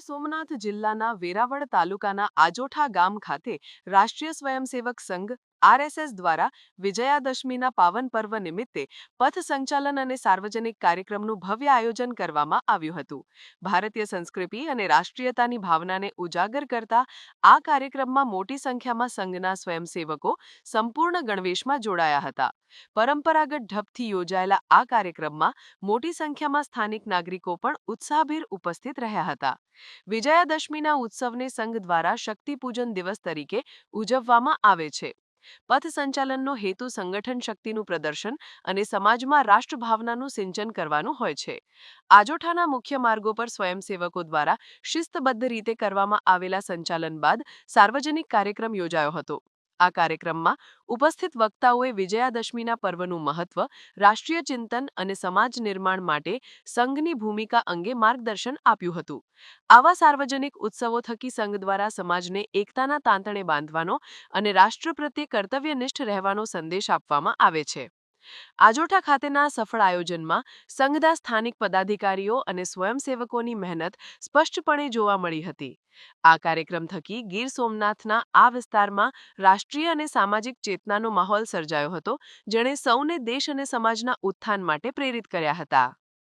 સોમનાથ જિલ્લાના વેરાવળ તાલુકાના આજોઠા ગામ ખાતે રાષ્ટ્રીય સ્વયંસેવક સંઘ આરએસએસ દ્વારા વિજયાદશમીના પાવન પર્વ નિમિત્તે પથ સંચાલન અને સાર્વજનિક કાર્યક્રમનું ભવ્ય આયોજન કરવામાં આવ્યું હતું. ભારતીય સંસ્કૃતિ અને રાષ્ટ્રીયતાની ભાવનાને ઉજાગર કરતા આ કાર્યક્રમમાં મોટી સંખ્યામાં સંઘના સ્વયંસેવકો સંપૂર્ણ ગણવેશમાં જોડાયા હતા. પરંપરાગત ઢબથી યોજાયેલા આ કાર્યક્રમમાં મોટી સંખ્યામાં સ્થાનિક નાગરિકો પણ ઉત્સાહભેર ઉપસ્થિત રહ્યા હતા. વિજયાદશમીના ઉત્સવને સંઘ દ્વારા શક્તિપૂજન દિવસ તરીકે ઉજવવામાં આવે છે. પથ સંચાલનનો હેતુ સંગઠન શક્તિનું પ્રદર્શન અને સમાજમાં રાષ્ટ્રભાવનાનું સિંચન કરવાનું હોય છે. આજોઠાના મુખ્ય માર્ગો પર સ્વયંસેવકો દ્વારા શિસ્તબદ્ધ રીતે કરવામાં આવેલા સંચાલન બાદ સાર્વજનિક કાર્યક્રમ યોજાયો હતો. આ કાર્યક્રમમાં ઉપસ્થિત વક્તાઓએ વિજયાદશમીના પર્વનું મહત્વ, રાષ્ટ્રીય ચિંતન અને સમાજ નિર્માણ માટે સંઘની ભૂમિકા અંગે માર્ગદર્શન આપ્યું હતું. આવા સાર્વજનિક ઉત્સવો થકી સંઘ દ્વારા સમાજને એકતાના તાંતણે બાંધવાનો અને રાષ્ટ્ર પ્રત્યે કર્તવ્યનિષ્ઠ રહેવાનો સંદેશ આપવામાં આવે છે. આજોઠા ખાતેના સફળ આયોજનમાં સંઘના સ્થાનિક પદાધિકારીઓ અને સ્વયંસેવકોની મહેનત સ્પષ્ટપણે જોવા મળી હતી. આ કાર્યક્રમ થકી ગીર સોમનાથના આ વિસ્તારમાં રાષ્ટ્રીય અને સામાજિક ચેતનાનો માહોલ સર્જાયો હતો, જેણે સૌને દેશ અને સમાજના ઉત્થાન માટે પ્રેરિત કર્યા હતા.